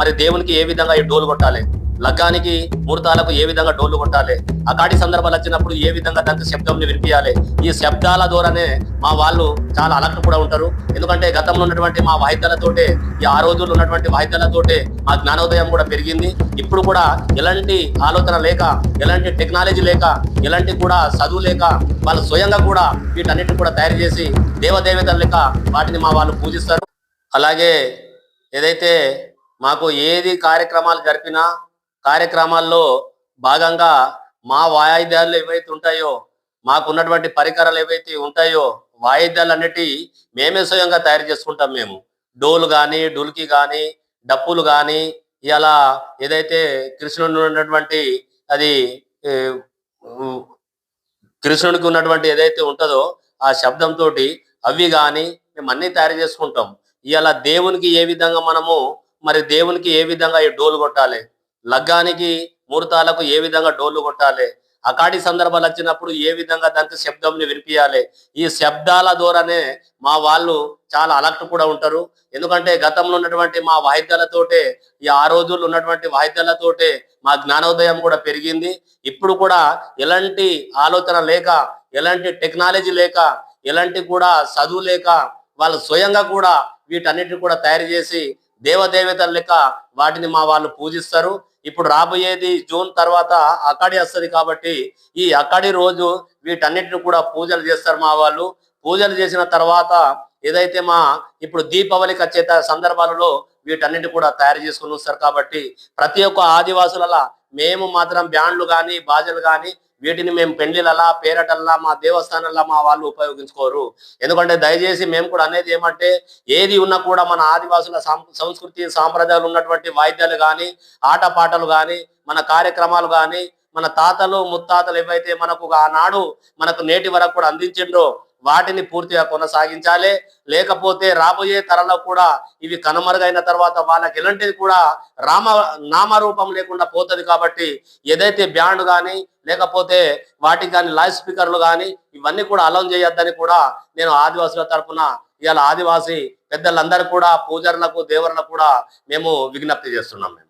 మరి దేవునికి ఏ విధంగా ఈ డోలు కొట్టాలి? లగ్గానికి ముహూర్తాలకు ఏ విధంగా డోలు కొట్టాలి? అకాటి సందర్భాలు వచ్చినప్పుడు ఏ విధంగా దానికి శబ్దంని వినిపించాలి ఈ శబ్దాల ద్వారానే మా వాళ్ళు చాలా అలర్ట్ కూడా ఉంటారు. ఎందుకంటే గతంలో ఉన్నటువంటి మా వాయిద్యాలతోటే ఈ ఆ రోజుల్లో ఉన్నటువంటి వాయిద్యాలతోటే మా జ్ఞానోదయం కూడా పెరిగింది. ఇప్పుడు కూడా ఎలాంటి ఆలోచన లేక ఎలాంటి టెక్నాలజీ లేక ఎలాంటి కూడా చదువు లేక వాళ్ళు స్వయంగా కూడా వీటన్నిటిని కూడా తయారు చేసి దేవదేవతలు లేక వాటిని మా వాళ్ళు పూజిస్తారు. అలాగే ఏదైతే మాకు ఏది కార్యక్రమాలు జరిపినా కార్యక్రమాల్లో భాగంగా మా వాయిద్యాలు ఏవైతే ఉంటాయో మాకు ఉన్నటువంటి పరికరాలు ఏవైతే ఉంటాయో వాయిద్యాలు అన్నిటి మేమే స్వయంగా తయారు చేసుకుంటాం మేము. డోలు కానీ డుల్కి కానీ డప్పులు కానీ ఇలా ఏదైతే కృష్ణుడు ఉన్నటువంటి అది కృష్ణుడికి ఉన్నటువంటి ఏదైతే ఉంటుందో ఆ శబ్దంతో అవి కానీ మేము అన్ని తయారు చేసుకుంటాం. ఇలా దేవునికి ఏ విధంగా మనము మరి దేవునికి ఏ విధంగా ఈ డోలు కొట్టాలి? లగ్గానికి ముహూర్తాలకు ఏ విధంగా డోలు కొట్టాలి? అకాటి సందర్భాలు వచ్చినప్పుడు ఏ విధంగా దానికి శబ్దంని వినిపించాలి ఈ శబ్దాల ద్వారానే మా వాళ్ళు చాలా అలర్ట్ కూడా ఉంటారు. ఎందుకంటే గతంలో ఉన్నటువంటి మా వాయిద్యాలతోటే ఈ ఆ రోజుల్లో ఉన్నటువంటి వాయిద్యాలతోటే మా జ్ఞానోదయం కూడా పెరిగింది. ఇప్పుడు కూడా ఎలాంటి ఆలోచన లేక ఎలాంటి టెక్నాలజీ లేక ఎలాంటి కూడా చదువు లేక వాళ్ళు స్వయంగా కూడా వీటన్నిటిని కూడా తయారు చేసి దేవదేవతల లెక్క వాటిని మా వాళ్ళు పూజిస్తారు. ఇప్పుడు రాబోయేది జూన్ తర్వాత అక్కడి వస్తుంది కాబట్టి ఈ అక్కడి రోజు వీటన్నిటిని కూడా పూజలు చేస్తారు మా వాళ్ళు. పూజలు చేసిన తర్వాత ఏదైతే మా ఇప్పుడు దీపావళికి వచ్చే సందర్భాలలో వీటన్నిటి కూడా తయారు చేసుకుని వస్తారు కాబట్టి ప్రతి ఒక్క ఆదివాసుల మేము మాత్రం బ్యాండ్లు కానీ బాజలు కానీ వీటిని మేము పెళ్ళిలలా పేరటల్లా మా దేవస్థానంలో మా వాళ్ళు ఉపయోగించుకోరు. ఎందుకంటే దయచేసి మేము కూడా అనేది ఏమంటే ఏది ఉన్నా కూడా మన ఆదివాసుల సంస్కృతి సాంప్రదాయాలు ఉన్నటువంటి వాయిద్యాలు కానీ ఆటపాటలు కానీ మన కార్యక్రమాలు కానీ మన తాతలు ముత్తాతలు ఏవైతే మనకు ఆనాడు మనకు నేటి వరకు కూడా అందించిండ్రో వాటిని పూర్తిగా కొనసాగించాలి. లేకపోతే రాబోయే తరంలో కూడా ఇవి కనుమరుగైన తర్వాత వాళ్ళకి ఎలాంటిది కూడా రామ నామరూపం లేకుండా పోతుంది కాబట్టి ఏదైతే బ్యాండ్ కానీ లేకపోతే వాటికి కానీ లైవ్ స్పీకర్లు కానీ ఇవన్నీ కూడా అలౌన్ చేయొద్దని కూడా నేను ఆదివాసుల తరఫున ఇవాళ ఆదివాసి పెద్దలందరూ కూడా పూజారులకు దేవరులకు కూడా మేము విజ్ఞప్తి చేస్తున్నాం మేము.